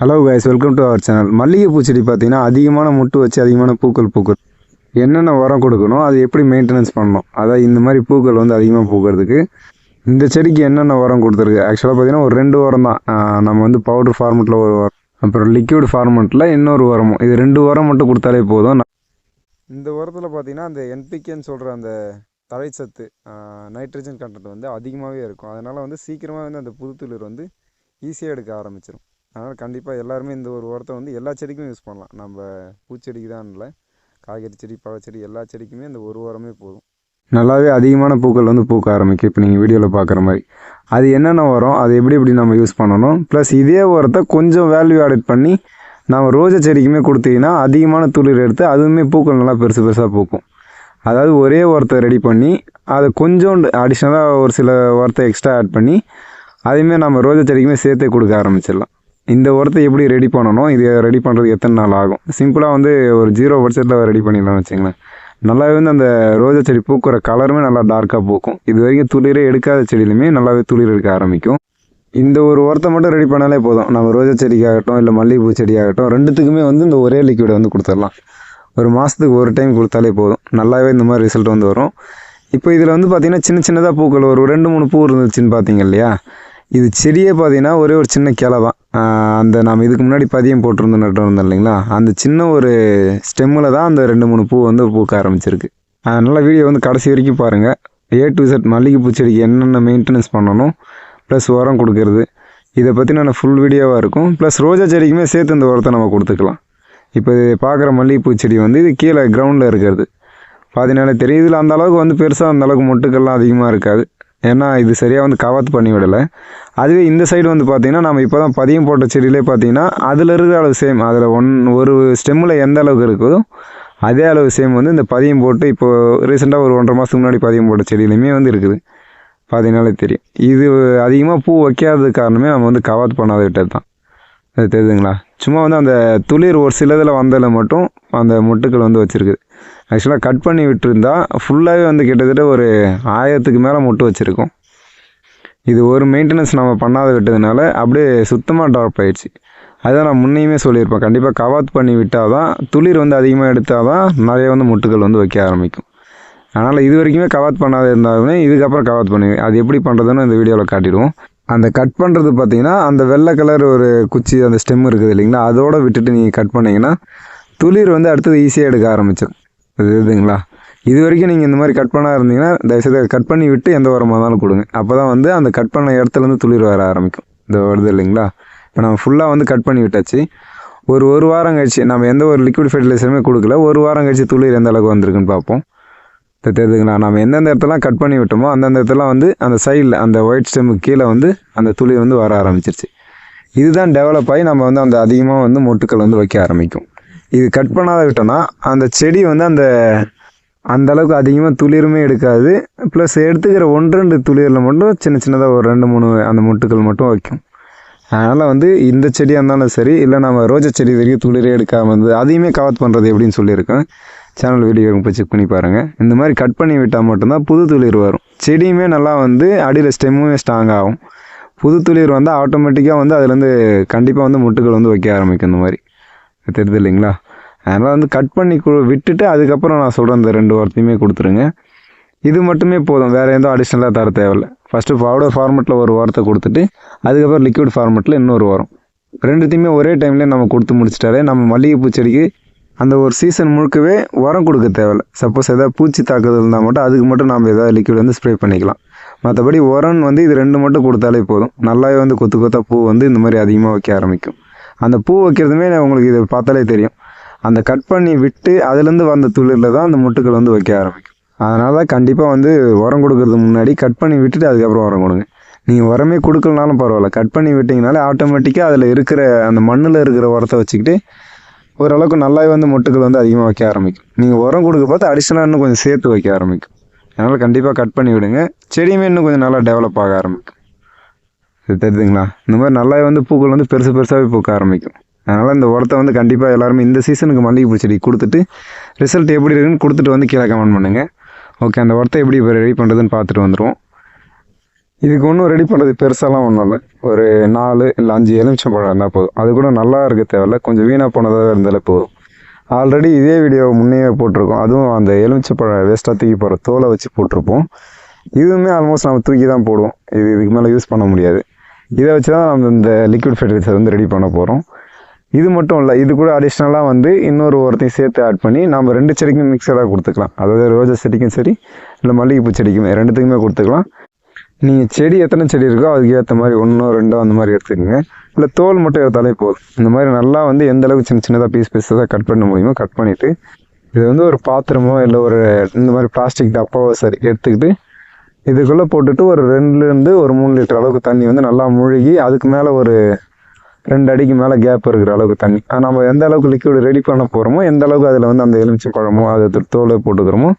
Hello guys welcome to our channel மல்லிகைப்பூ செடி பார்த்தீங்கன்னா அதிகமான முட்டு வச்சு அதிகமான பூக்கள் பூக்கும். என்னென்ன உரம் கொடுக்கணும் அது எப்படி மெயின்டெனன்ஸ் பண்ணணும்? அதான் இந்த மாதிரி பூக்கள் வந்து அதிகமாக பூக்கிறதுக்கு இந்த செடிக்கு என்னென்ன உரம் கொடுத்துருக்கு? ஆக்சுவலாக பார்த்தீங்கன்னா ஒரு ரெண்டு உரம் தான். நம்ம வந்து பவுடர் ஃபார்மெட்டில் ஒரு உரம் அப்புறம் லிக்யூட் ஃபார்மெட்டில் இன்னொரு உரமும். இது ரெண்டு உரம் மட்டும் கொடுத்தாலே போதும். இந்த உரத்தில் பார்த்தீங்கன்னா அந்த என்பிகேன்னு சொல்கிற அந்த தழைச்சத்து நைட்ரஜன் கண்டென்ட் வந்து அதிகமாகவே இருக்கும். அதனால் வந்து சீக்கிரமாக வந்து அந்த புதுத்துளிர் வந்து ஈஸியாக எடுக்க ஆரம்பிச்சிடும் அதனால் கண்டிப்பாக எல்லாருமே இந்த ஒரு உரத்தை வந்து எல்லா செடிக்கும் யூஸ் பண்ணலாம். நம்ம பூச்செடிக்கு தான் இல்லை. காய்கறி செடி பழச்செடி எல்லா செடிக்குமே இந்த ஒரு உரமே போதும். நல்லாவே அதிகமான பூக்கள் வந்து பூக்க ஆரம்பிக்கும். இப்போ நீங்கள் வீடியோவில் பார்க்குற மாதிரி. அது என்னென்ன உரம் அது எப்படி எப்படி நம்ம யூஸ் பண்ணணும்? ப்ளஸ் இதே உரத்தை கொஞ்சம் வேல்யூ ஆடட் பண்ணி நம்ம ரோஜா செடிக்குமே கொடுத்தீங்கன்னா அதிகமான துளிர் எடுத்து அதுவுமே பூக்கள் நல்லா பெருசு பெருசாக பூக்கும். அதாவது ஒரே உரத்தை ரெடி பண்ணி அதை கொஞ்சோண்டு அடிஷ்னலாக ஒரு சில உரத்தை எக்ஸ்ட்ரா ஆட் பண்ணி அதையுமே நம்ம ரோஜா செடிக்குமே சேர்த்தே கொடுக்க ஆரம்பிச்சிடலாம். இந்த உரத்தை எப்படி ரெடி பண்ணணும் இது ரெடி பண்ணுறது எத்தனை நாள் ஆகும்? சிம்பிளாக வந்து ஒரு ஜீரோ பட்ஜெட்டில் ரெடி பண்ணிடலாம்னு வச்சுங்களேன் நல்லாவே வந்து அந்த ரோஜா செடி பூக்கிற கலருமே நல்லா டார்க்காக பூக்கும். இது வரைக்கும் துளிரே எடுக்காத செடியிலுமே நல்லாவே துளிர் எடுக்க ஆரம்பிக்கும். இந்த ஒரு உரத்தை மட்டும் ரெடி பண்ணாலே போதும். நம்ம ரோஜா செடிக்காகட்டும் இல்லை மல்லிகைப்பூ செடியாகட்டும் ரெண்டுத்துக்குமே வந்து இந்த ஒரே லிக்விடை வந்து கொடுத்துடலாம். ஒரு மாதத்துக்கு ஒரு டைம் கொடுத்தாலே போதும். நல்லாவே இந்த மாதிரி ரிசல்ட் வந்து வரும். இப்போ இதில் வந்து பார்த்திங்கன்னா சின்ன சின்னதாக பூக்கள் ஒரு ரெண்டு மூணு பூ இருந்துச்சுன்னு பார்த்தீங்க இல்லையா? இது செடியே பார்த்தீங்கன்னா ஒரே ஒரு சின்ன கிளை தான் அந்த நாம் இதுக்கு முன்னாடி பதியம் போட்டிருந்தோம் நட்டு இல்லைங்களா? அந்த சின்ன ஒரு ஸ்டெம்மில் தான் அந்த ரெண்டு மூணு பூ வந்து பூக்க ஆரம்பிச்சிருக்கு. அதனால் வீடியோ வந்து கடைசி வரைக்கும் பாருங்கள் ஏ டு செட் மல்லிகைப்பூ செடிக்கு என்னென்ன மெயின்டெனன்ஸ் பண்ணணும் ப்ளஸ் உரம் கொடுக்கறது இதை பற்றின ஃபுல் வீடியோவாக இருக்கும். ப்ளஸ் ரோஜா செடிக்குமே சேர்த்து இந்த உரத்தை நம்ம கொடுத்துக்கலாம். இப்போ இது பார்க்குற மல்லிகைப்பூ செடி வந்து இது கீழே கிரவுண்டில் இருக்கிறது. பார்த்தீங்கன்னா தெரியும் இதில் அந்த அளவுக்கு வந்து பெருசாக அந்த அளவுக்கு மொட்டுக்கள்லாம் அதிகமாக இருக்காது. ஏன்னா இது சரியாக வந்து கவாத்து பண்ணி விடலை. அதுவே இந்த சைடு வந்து பார்த்திங்கன்னா நம்ம இப்போ தான் பதியம் போட்ட செடியிலே பார்த்தீங்கன்னா அதில் இருக்கிற அளவு சேம் அதில் ஒன் ஒரு ஸ்டெம்மில் எந்த அளவுக்கு இருக்குதோ அதே அளவு சேம் வந்து இந்த பதியம் போட்டு இப்போ ரீசெண்டாக ஒரு ஒன்றரை மாதத்துக்கு முன்னாடி பதியம் போட்ட செடியிலையுமே வந்து இருக்குது. பார்த்தீங்கனாலே தெரியும். இது அதிகமாக பூ வைக்காதது காரணமே நம்ம வந்து கவாத் பண்ணாத விட்டது தான் அது தெரியுதுங்களா? சும்மா வந்து அந்த துளிர் ஒரு சிலதில் வந்ததில் மட்டும் அந்த மொட்டுக்கள் வந்து வச்சுருக்குது. ஆக்சுவலாக கட் பண்ணி விட்டுருந்தா ஃபுல்லாகவே வந்து கிட்டத்தட்ட ஒரு ஆயிரத்துக்கு மேலே மொட்டு வச்சுருக்கோம். இது ஒரு மெயின்டெனன்ஸ் நம்ம பண்ணாத விட்டதுனால அப்படியே சுத்தமாக ட்ராப் ஆகிடுச்சு அதுதான் நான் முன்னையுமே சொல்லியிருப்பேன். கண்டிப்பாக கவாத் பண்ணி விட்டால் தான் துளிர் வந்து அதிகமாக எடுத்தால் தான் நிறைய வந்து முட்டுகள் வந்து வைக்க ஆரம்பிக்கும். அதனால் இது வரைக்குமே கவாத் பண்ணாத இருந்தாலுமே இதுக்கப்புறம் கவாத் பண்ணுவேன் அது எப்படி பண்ணுறதுன்னு இந்த வீடியோவில் காட்டிடுவோம். அந்த கட் பண்ணுறது பார்த்தீங்கன்னா அந்த வெள்ளை கலர் ஒரு குச்சி அந்த ஸ்டெம் இருக்குது இல்லைங்களா? அதோடு விட்டுட்டு நீங்கள் கட் பண்ணிங்கன்னா துளிர் வந்து அடுத்தது ஈஸியாக எடுக்க ஆரம்பிச்சிடும். இதுங்களா? இது வரைக்கும் நீங்கள் இந்த மாதிரி கட் பண்ணா இருந்தீங்கன்னா தயவுசெய்து கட் பண்ணி விட்டு எந்த உரமாக இருந்தாலும் கொடுங்க அப்போ தான் வந்து அந்த கட் பண்ண இடத்துலேருந்து துளிர் வர ஆரம்பிக்கும். இந்த வருது இல்லைங்களா? இப்போ நம்ம ஃபுல்லாக வந்து கட் பண்ணி விட்டாச்சு. ஒரு ஒரு வாரம் கழிச்சு நம்ம எந்த ஒரு லிக்விட் ஃபெர்டிலைசருமே கொடுக்கல. ஒரு வாரம் கழிச்சு துளிர் எந்த அளவுக்கு வந்திருக்குன்னு பார்ப்போம். தெரியுதுங்களா நம்ம எந்தெந்த இடத்துலாம் கட் பண்ணி விட்டோமோ அந்தந்த இடத்துல வந்து அந்த சைடில் அந்த ஒயிட் ஸ்டெம்முக்கு கீழே வந்து அந்த துளிர் வந்து வர ஆரம்பிச்சிருச்சு. இதுதான் டெவலப் ஆகி நம்ம வந்து அந்த அதிகமாக வந்து மொட்டுக்கள் வந்து வைக்க ஆரம்பிக்கும். இது கட் பண்ணாத விட்டோம்னா அந்த செடி வந்து அந்த அந்த அளவுக்கு அதிகமாக துளிருமே எடுக்காது. ப்ளஸ் எடுத்துக்கிற ஒன்று ரெண்டு துளிரில் மட்டும் சின்ன சின்னதாக ஒரு ரெண்டு மூணு அந்த முட்டுக்கள் மட்டும் வைக்கும். அதனால் வந்து இந்த செடியாக இருந்தாலும் சரி இல்லை நம்ம ரோஜா செடி வரைக்கும் துளிரே எடுக்காமல் வந்து அதையுமே கவர் பண்ணுறது எப்படின்னு சொல்லியிருக்கேன். சேனல் வீடியோ போய் செக் பண்ணி பாருங்கள் இந்த மாதிரி கட் பண்ணி விட்டால் மட்டும்தான் புது துளிர் வரும். செடியுமே நல்லா வந்து அடியில் ஸ்டெம்முமே ஸ்ட்ராங் ஆகும். புது துளிர் வந்து ஆட்டோமேட்டிக்காக வந்து அதுலேருந்து கண்டிப்பாக வந்து முட்டுகள் வந்து வைக்க ஆரம்பிக்கும் இந்த மாதிரி. தெரியுது இல்லைங்களா? அதனால் வந்து கட் பண்ணி விட்டுட்டு அதுக்கப்புறம் நான் சொல்கிறேன் இந்த ரெண்டு வார்த்தையுமே கொடுத்துருங்க. இது மட்டுமே போதும் வேறு எதுவும் அடிஷ்னலாக தர தேவையில்ல. ஃபஸ்ட்டு பவுடர் ஃபார்மெட்டில் ஒரு வாரத்தை கொடுத்துட்டு அதுக்கப்புறம் லிக்விட் ஃபார்மெட்டில் இன்னொரு வாரம். ரெண்டுத்தையுமே ஒரே டைம்லேயே நம்ம கொடுத்து முடிச்சிட்டாலே நம்ம மல்லிகைப்பூ செடிக்கு அந்த ஒரு சீசன் முழுக்கவே உரம் கொடுக்க தேவையில்ல. சப்போஸ் எதாவது பூச்சி தாக்குதல் இருந்தால் மட்டும் அதுக்கு மட்டும் நம்ம எதாவது லிக்விட் வந்து ஸ்ப்ரே பண்ணிக்கலாம். மற்றபடி உரம் வந்து இது ரெண்டு மட்டும் கொடுத்தாலே போதும். நல்லாவே வந்து கொத்து கொத்தா பூ வந்து இந்த மாதிரி அதிகமாக வைக்க ஆரம்பிக்கும். அந்த பூ வைக்கிறதுமே உங்களுக்கு இதை பார்த்தாலே தெரியும். அந்த கட் பண்ணி விட்டு அதுலேருந்து வந்த துளிரில் தான் அந்த முட்டுக்கள் வந்து வைக்க ஆரம்பிக்கும். அதனால் கண்டிப்பாக வந்து உரம் கொடுக்கறதுக்கு முன்னாடி கட் பண்ணி விட்டுட்டு அதுக்கப்புறம் உரம் கொடுங்க. நீங்கள் உரமே கொடுக்கலனாலும் பரவாயில்ல. கட் பண்ணி விட்டிங்கனாலே ஆட்டோமேட்டிக்காக அதில் இருக்கிற அந்த மண்ணில் இருக்கிற உரத்தை வச்சுக்கிட்டு ஓரளவுக்கு நல்லாவே வந்து மொட்டுக்கள் வந்து அதிகமாக வைக்க ஆரம்பிக்கும். நீங்கள் உரம் கொடுக்க பார்த்து அடிஷ்னலாக இன்னும் கொஞ்சம் சேர்த்து வைக்க ஆரம்பிக்கும். அதனால் கண்டிப்பாக கட் பண்ணி விடுங்க. செடியுமே இன்னும் கொஞ்சம் நல்லா டெவலப் ஆக ஆரம்பிக்கும். இது தெரியுதுங்களா இந்த மாதிரி நல்லாவே வந்து பூக்கள் வந்து பெருசு பெருசாகவே பூக்க ஆரம்பிக்கும். அதனால் இந்த உரத்தை வந்து கண்டிப்பாக எல்லாருமே இந்த சீசனுக்கு மல்லிகைப்பூ செடி கொடுத்துட்டு ரிசல்ட் எப்படி இருக்குன்னு கொடுத்துட்டு வந்து கீழே கமெண்ட் பண்ணுங்கள் ஓகே அந்த உரத்தை எப்படி இப்போ ரெடி பண்ணுறதுன்னு பார்த்துட்டு வந்துடுவோம் இதுக்கு ஒன்றும் ரெடி பண்ணுறது பெருசாலாம் ஒன்றும் இல்லை. ஒரு நாலு இல்லை அஞ்சு எலுமிச்சம் பழம் இருந்தால் போதும். அது கூட நல்லா இருக்க தேவையில்ல. கொஞ்சம் வீணாக போனதாக இருந்தாலே போதும். ஆல்ரெடி இதே வீடியோ முன்னே போட்டிருக்கோம். அதுவும் அந்த எலுமிச்சை பழம் வேஸ்ட்டாக தூக்கி போகிற தோலை வச்சு போட்டிருப்போம். இதுவுமே ஆல்மோஸ்ட் நம்ம தூக்கி தான் போடுவோம். இது இதுக்கு மேலே யூஸ் பண்ண முடியாது. இதை வச்சு தான் நம்ம இந்த லிக்விட் ஃபெர்டிலைசர் வந்து ரெடி பண்ண போகிறோம் இது மட்டும் இல்லை இது கூட அடிஷ்னலாக வந்து இன்னொரு ஒருத்தையும் சேர்த்து ஆட் பண்ணி நம்ம ரெண்டு செடிக்கும் மிக்சராக கொடுத்துக்கலாம். அதாவது ரோஜா செடிக்கும் சரி இல்லை மல்லிகைப்பூ செடிக்குமே ரெண்டுத்துக்குமே கொடுத்துக்கலாம். நீங்கள் செடி எத்தனை செடி இருக்கோ அதுக்கு ஏற்ற மாதிரி ஒன்றோ ரெண்டோ அந்த மாதிரி எடுத்துக்கோங்க. இல்லை தோல் மட்டும் எடுத்தாலே போதும். இந்த மாதிரி நல்லா வந்து எந்த அளவுக்கு சின்ன சின்னதாக பீஸ் பீஸாக கட் பண்ண முடியுமோ கட் பண்ணிவிட்டு இது வந்து ஒரு பாத்திரமோ இல்லை ஒரு இந்த மாதிரி பிளாஸ்டிக் டப்பாவோ சரி எடுத்துக்கிட்டு இதுக்குள்ளே போட்டுட்டு ஒரு ரெண்டுலேருந்து ஒரு மூணு லிட்டர் அளவுக்கு தண்ணி வந்து நல்லா முழுகி அதுக்கு மேலே ஒரு ரெண்டு அடிக்கு மேலே கேப் இருக்கிற அளவுக்கு தண்ணி. நம்ம எந்த அளவுக்கு லிக்விட் ரெடி பண்ண போகிறோமோ எந்த அளவுக்கு அதில் வந்து அந்த எலுமிச்சை பழமோ அது தோலை போட்டுக்கிறோமோ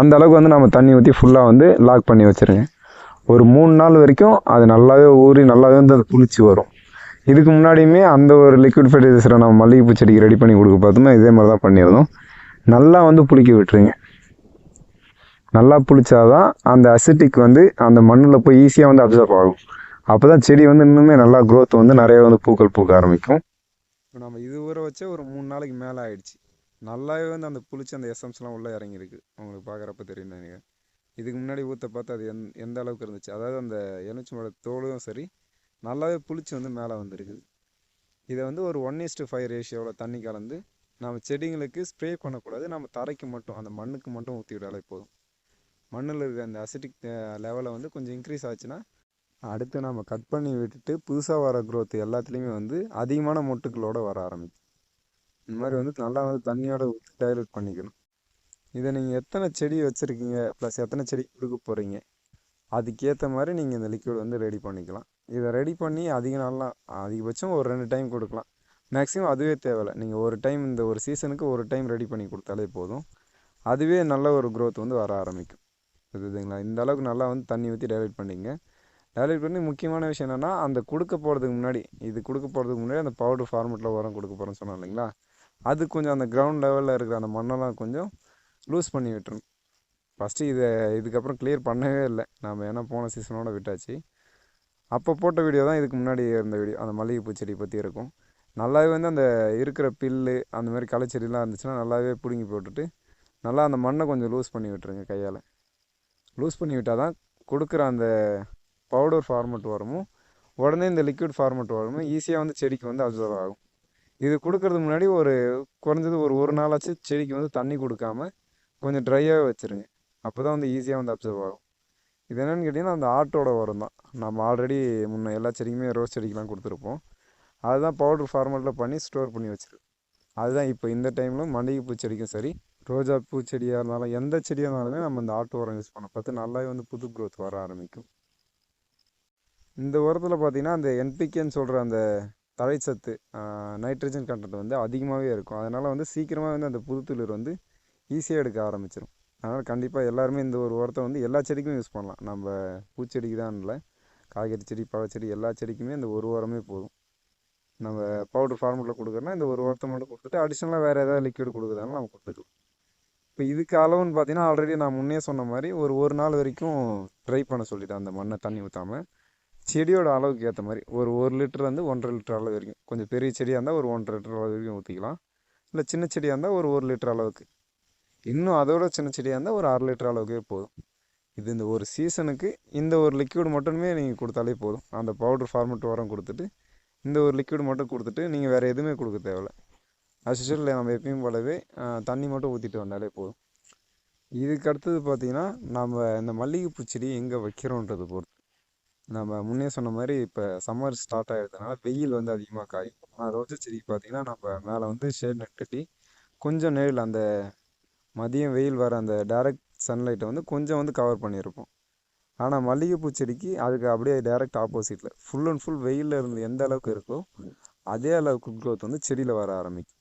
அந்த அளவுக்கு வந்து நம்ம தண்ணி ஊற்றி ஃபுல்லாக வந்து லாக் பண்ணி வச்சுருங்க. ஒரு மூணு நாள் வரைக்கும் அது நல்லாவே ஊறி நல்லாவே வந்து அது புளிச்சு வரும். இதுக்கு முன்னாடியுமே அந்த ஒரு லிக்விட் ஃபெர்டிலைசரை நம்ம மல்லிகைப்பூ செடிக்கு ரெடி பண்ணி கொடுக்க பார்த்தோம்னா இதே மாதிரி தான் பண்ணியிருந்தோம். நல்லா வந்து புளிக்க விட்டுருங்க. நல்லா புளிச்சாதான் அந்த அசிட்டிக் வந்து அந்த மண்ணில் போய் ஈஸியாக வந்து அப்சர்வ் ஆகும். அப்போ தான் செடி வந்து இன்னுமே நல்லா க்ரோத் வந்து நிறைய வந்து பூக்கள் பூக்க ஆரம்பிக்கும். இப்போ நம்ம இது ஊற வச்சே ஒரு மூணு நாளைக்கு மேலே ஆயிடுச்சு. நல்லாவே வந்து அந்த புளிச்சு அந்த எசம்ஸ்லாம் உள்ளே இறங்கியிருக்கு. உங்களுக்கு பார்க்குறப்ப தெரியும் நினைக்கிறேன். இதுக்கு முன்னாடி ஊற்ற பார்த்து அது எந் எந்த அளவுக்கு இருந்துச்சு? அதாவது அந்த எலுமிச்சம்பழ தோலும் சரி நல்லாவே புளிச்சு வந்து மேலே வந்துருக்குது. இதை வந்து ஒரு ஒன் இஸ்டு ஃபைவ் ரேஷியோவில் தண்ணி கலந்து நம்ம செடிங்களுக்கு ஸ்ப்ரே பண்ணக்கூடாது. நம்ம தரைக்கு மட்டும் அந்த மண்ணுக்கு மட்டும் ஊற்றி விட்டாலே போதும். மண்ணில் இருக்க அந்த அசிட்டிக் லெவலை வந்து கொஞ்சம் இன்க்ரீஸ் ஆச்சுன்னா அடுத்து நம்ம கட் பண்ணி விட்டுட்டு புதுசாக வர க்ரோத் எல்லாத்துலேயுமே வந்து அதிகமான மொட்டுக்களோடு வர ஆரம்பிக்கும். இந்த மாதிரி வந்து நல்லா வந்து தண்ணியோட ஊற்றி டைலூட் பண்ணிக்கணும். இதை நீங்கள் எத்தனை செடி வச்சுருக்கீங்க? ப்ளஸ் எத்தனை செடி கொடுக்க போகிறீங்க அதுக்கேற்ற மாதிரி நீங்கள் இந்த லிக்விட் வந்து ரெடி பண்ணிக்கலாம். இதை ரெடி பண்ணி அதிக நாள்லாம் அதிகபட்சம் ஒரு ரெண்டு டைம் கொடுக்கலாம். மேக்ஸிமம் அதுவே தேவையில்லை. நீங்கள் ஒரு டைம் இந்த ஒரு சீசனுக்கு ஒரு டைம் ரெடி பண்ணி கொடுத்தாலே போதும். அதுவே நல்ல ஒரு க்ரோத் வந்து வர ஆரம்பிக்கும். புரியுதுங்களா? இந்த அளவுக்கு நல்லா வந்து தண்ணி ஊற்றி டைலூட் பண்ணிங்க டைலூட் பண்ணி முக்கியமான விஷயம் என்னென்னா அந்த கொடுக்க போகிறதுக்கு முன்னாடி இது கொடுக்க போகிறதுக்கு முன்னாடி அந்த பவுடர் ஃபார்மெட்டில் உரம் கொடுக்க போகிறோன்னு சொன்னோம் இல்லைங்களா? அது கொஞ்சம் அந்த கிரவுண்ட் லெவலில் இருக்கிற அந்த மண்ணெல்லாம் கொஞ்சம் லூஸ் பண்ணி விட்டுரும் ஃபஸ்ட்டு இதை இதுக்கப்புறம் கிளியர் பண்ணவே இல்லை. நாம் ஏன்னா போன சீசனோட விட்டாச்சு. அப்போ போட்ட வீடியோ தான் இதுக்கு முன்னாடி இருந்த வீடியோ அந்த மல்லிகைப்பூ செடி பற்றி இருக்கும். நல்லாவே வந்து அந்த இருக்கிற பில்லு அந்த மாதிரி களைச்செடிலாம் இருந்துச்சுன்னா நல்லாவே பிடுங்கி போட்டுட்டு நல்லா அந்த மண்ணை கொஞ்சம் லூஸ் பண்ணி விட்டுருங்க கையால். லூஸ் பண்ணி விட்டால் தான் கொடுக்குற அந்த பவுடர் ஃபார்மெட் வருமோ உடனே இந்த லிக்விட் ஃபார்மெட் வருமோ ஈஸியாக வந்து செடிக்கு வந்து அப்சர்வ் ஆகும். இது கொடுக்கறது முன்னாடி ஒரு குறைஞ்சது ஒரு ஒரு நாளாச்சு செடிக்கு வந்து தண்ணி கொடுக்காம கொஞ்சம் ட்ரையாகவே வச்சுருங்க. அப்போ தான் வந்து ஈஸியாக வந்து அப்சர்வ் ஆகும். இது என்னென்னு கேட்டிங்கன்னா அந்த ஆட்டோட உரம் தான். நம்ம ஆல்ரெடி முன்ன எல்லா செடிக்குமே ரோஸ் செடிக்கெலாம் கொடுத்துருப்போம். அதுதான் பவுடர் ஃபார்மெட்டில் பண்ணி ஸ்டோர் பண்ணி வச்சுருக்கோம். அதுதான் இப்போ இந்த டைமில் மல்லிகைப்பூ செடிக்கும் சரி ரோஜா பூச்செடியாக இருந்தாலும் எந்த செடியாக இருந்தாலுமே நம்ம இந்த ஆட்டு உரம் யூஸ் பண்ண பார்த்து நல்லாவே வந்து புது க்ரோத் வர ஆரம்பிக்கும். இந்த உரத்தில் பார்த்தீங்கன்னா அந்த என்பிகேன்னு சொல்கிற அந்த தழைச்சத்து நைட்ரஜன் கண்டென்ட் வந்து அதிகமாகவே இருக்கும். அதனால் வந்து சீக்கிரமாக வந்து அந்த புது துளிர் வந்து ஈஸியாக எடுக்க ஆரம்பிச்சிடும் அதனால் கண்டிப்பாக எல்லாருமே இந்த ஒரு உரத்தை வந்து எல்லா செடிக்கும் யூஸ் பண்ணலாம். நம்ம பூச்செடிக்கு தான் இல்லை காய்கறி செடி பழச்செடி எல்லா செடிக்குமே இந்த ஒரு உரமே போதும். நம்ம பவுடர் ஃபார்மெட்டில் கொடுக்குறோன்னா இந்த ஒரு உரத்தை மட்டும் கொடுத்துட்டு அடிஷ்னலாக வேறு ஏதாவது லிக்விட் கொடுக்குறதாலும் நம்ம கொடுத்துக்கலாம். இப்போ இதுக்கு அளவுன்னு பார்த்தீங்கன்னா ஆல்ரெடி நான் முன்னே சொன்ன மாதிரி ஒரு ஒரு நாள் வரைக்கும் ட்ரை பண்ண சொல்லிட்டேன். அந்த மண்ணை தண்ணி ஊற்றாமல் செடியோட அளவுக்கு ஏற்ற மாதிரி ஒரு ஒரு லிட்டர் வந்து ஒன்றரை லிட்டர் அளவு வரைக்கும். கொஞ்சம் பெரிய செடியாக இருந்தால் ஒரு ஒன்றரை லிட்டர் அளவு வரைக்கும் ஊற்றிக்கலாம் இல்லை சின்ன செடியாக இருந்தால் ஒரு ஒரு லிட்டர் அளவுக்கு. இன்னும் அதோட சின்ன செடியாக இருந்தால் ஒரு அரை லிட்டர் அளவுக்கே போதும். இது இந்த ஒரு சீசனுக்கு இந்த ஒரு லிக்விட் மட்டுமே நீங்கள் கொடுத்தாலே போதும். அந்த பவுடர் ஃபார்மெட் உரம் கொடுத்துட்டு இந்த ஒரு லிக்விட் மட்டும் கொடுத்துட்டு நீங்கள் வேறு எதுவுமே கொடுக்க தேவையில்ல. அஸ்யூஷுவல் நம்ம எப்பயும் போலவே தண்ணி மட்டும் ஊற்றிட்டு வந்தாலே போதும். இதுக்கு அடுத்தது பார்த்தீங்கன்னா நம்ம இந்த மல்லிகைப்பூ செடி எங்கே வைக்கிறோன்றது பொறுத்து நம்ம முன்னே சொன்ன மாதிரி இப்போ சம்மர் ஸ்டார்ட் ஆகிடுறதுனால வெயில் வந்து அதிகமாக காயும். ஆனால் ரோஜா செடிக்கு பார்த்தீங்கன்னா நம்ம மேலே வந்து ஷேட் நட்டுட்டி கொஞ்சம் நேரில் அந்த மதியம் வெயில் வர அந்த டைரக்ட் சன்லைட்டை வந்து கொஞ்சம் வந்து கவர் பண்ணியிருப்போம். ஆனால் மல்லிகைப்பூ செடிக்கு அதுக்கு அப்படியே டைரக்ட் ஆப்போசிட்டில் ஃபுல் அண்ட் ஃபுல் வெயிலில் இருந்து எந்த அளவுக்கு இருக்கோ அதே அளவுக்கு க்ரோத் வந்து செடியில் வர ஆரம்பிக்கும்.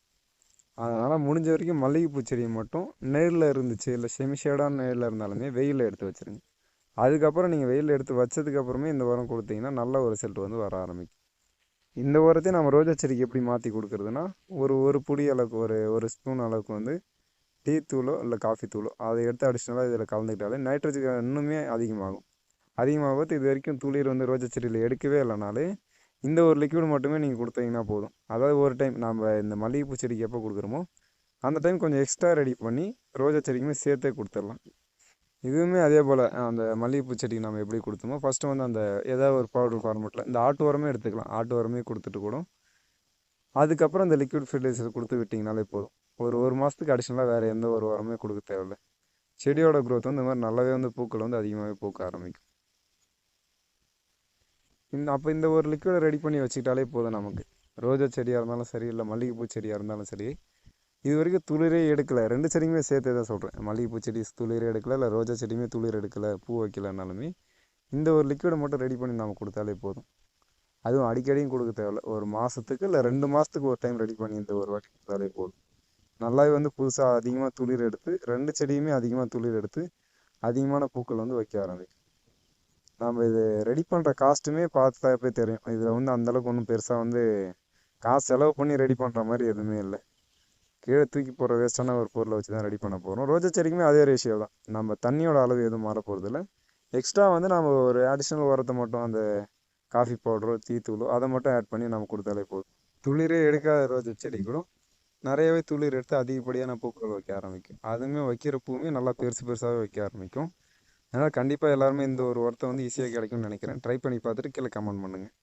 அதனால் முடிஞ்ச வரைக்கும் மல்லிகைப்பூ செடியை மட்டும் நேரில் இருந்துச்சு இல்லை செமி ஷேடான நேரில் இருந்தாலுமே வெயிலில் எடுத்து வச்சுருங்க. அதுக்கப்புறம் நீங்கள் வெயிலில் எடுத்து வச்சதுக்கப்புறமே இந்த உரம் கொடுத்தீங்கன்னா நல்ல ஒரு ரிசல்ட் வந்து வர ஆரம்பிக்கும். இந்த உரத்தையும் நம்ம ரோஜா செடிக்கு எப்படி மாற்றி கொடுக்குறதுனா ஒரு ஒரு புடி அளவுக்கு ஒரு ஒரு ஸ்பூன் அளவுக்கு வந்து டீ தூளோ இல்லை காஃபி தூளோ அதை எடுத்து அடிஷ்னலாக இதில் கலந்துக்கிட்டாலே நைட்ரஜன் இன்னுமே அதிகமாகும். அதிகமாக பார்த்து இது வரைக்கும் துளிர் வந்து ரோஜா செடியில் எடுக்கவே இல்லைனாலே இந்த ஒரு லிக்விட் மட்டுமே நீங்கள் கொடுத்தீங்கன்னா போதும். அதாவது ஒரு டைம் நம்ம இந்த மல்லிகைப்பூ செடிக்கு எப்போ கொடுக்குறோமோ அந்த டைம் கொஞ்சம் எக்ஸ்ட்ரா ரெடி பண்ணி ரோஜா செடிக்குமே சேர்த்தே கொடுத்துடலாம். இதுவுமே அதே போல் அந்த மல்லிகைப்பூ செடிக்கு நம்ம எப்படி கொடுத்தோமோ ஃபஸ்ட்டு வந்து அந்த ஏதாவது ஒரு பவுடர் ஃபார்மெட்டில் இந்த ஆட்டு உரமே எடுத்துக்கலாம். ஆட்டு உரமே கொடுத்துட்டு கூட அதுக்கப்புறம் இந்த லிக்விட் ஃபெர்டிலைசர் கொடுத்து விட்டிங்கனாலே போதும். ஒரு ஒரு மாதத்துக்கு அடிஷ்னலாக வேறு எந்த ஒரு உரமே கொடுக்க தேவையில்ல. செடியோட க்ரோத் வந்து இந்த மாதிரி நல்லாவே வந்து பூக்கள் வந்து அதிகமாகவே பூக்க ஆரம்பிக்கும். இந்த அப்போ இந்த ஒரு லிக்விடை ரெடி பண்ணி வச்சுக்கிட்டாலே போதும் நமக்கு. ரோஜா செடியாக இருந்தாலும் சரி இல்லை மல்லிகைப்பூ செடியாக இருந்தாலும் சரி இது வரைக்கும் துளிரே எடுக்கலை. ரெண்டு செடியுமே சேர்த்தே தான் சொல்கிறேன் மல்லிகைப்பூ செடி துளிரே எடுக்கல இல்லை ரோஜா செடியுமே துளிர் எடுக்கலை பூ வைக்கலனாலுமே இந்த ஒரு லிக்விடை மட்டும் ரெடி பண்ணி நம்ம கொடுத்தாலே போதும். அதுவும் அடிக்கடியும் கொடுக்க தேவையில்ல. ஒரு மாதத்துக்கு இல்லை ரெண்டு மாதத்துக்கு ஒரு டைம் ரெடி பண்ணி இந்த ஒரு வாட்டி கொடுத்தாலே போதும். நல்லாவே வந்து புதுசாக அதிகமாக துளிர் எடுத்து ரெண்டு செடியுமே அதிகமாக துளிர் எடுத்து அதிகமான பூக்கள் வந்து வைக்க ஆரம்பிக்கும். நம்ம இது ரெடி பண்ணுற காஸ்ட்டுமே பார்த்தாப்பே தெரியும். இதில் வந்து அந்தளவுக்கு ஒன்றும் பெருசாக வந்து காசு செலவு பண்ணி ரெடி பண்ணுற மாதிரி எதுவுமே இல்லை. கீழே தூக்கி போடுற வேஸ்ட்டான ஒரு பொருளை வச்சு தான் ரெடி பண்ண போகிறோம் ரோஜா செடிக்குமே அதே ரேஷியோ தான். நம்ம தண்ணியோட அளவு எதுவும் மாற போகிறதில்ல எக்ஸ்ட்ரா வந்து நம்ம ஒரு அடிஷ்னல் உரத்தை மட்டும் அந்த காஃபி பவுடரோ டீ தூளோ அதை மட்டும் ஆட் பண்ணி நம்ம கொடுத்தாலே போதும். துளிரே எடுக்காத ரோஜா செடி கூட நிறையவே துளிர் எடுத்து அதிகப்படியான பூக்கள் வைக்க ஆரம்பிக்கும். அதுவுமே வைக்கிற பூவுமே நல்லா பெருசு பெருசாகவே வைக்க ஆரம்பிக்கும். அதனால் கண்டிப்பாக எல்லாருமே இந்த ஒரு உரத்தை வந்து ஈஸியாக கிடைக்கும்னு நினைக்கிறேன். ட்ரை பண்ணி பார்த்துட்டு கீழே கமெண்ட் பண்ணுங்கள்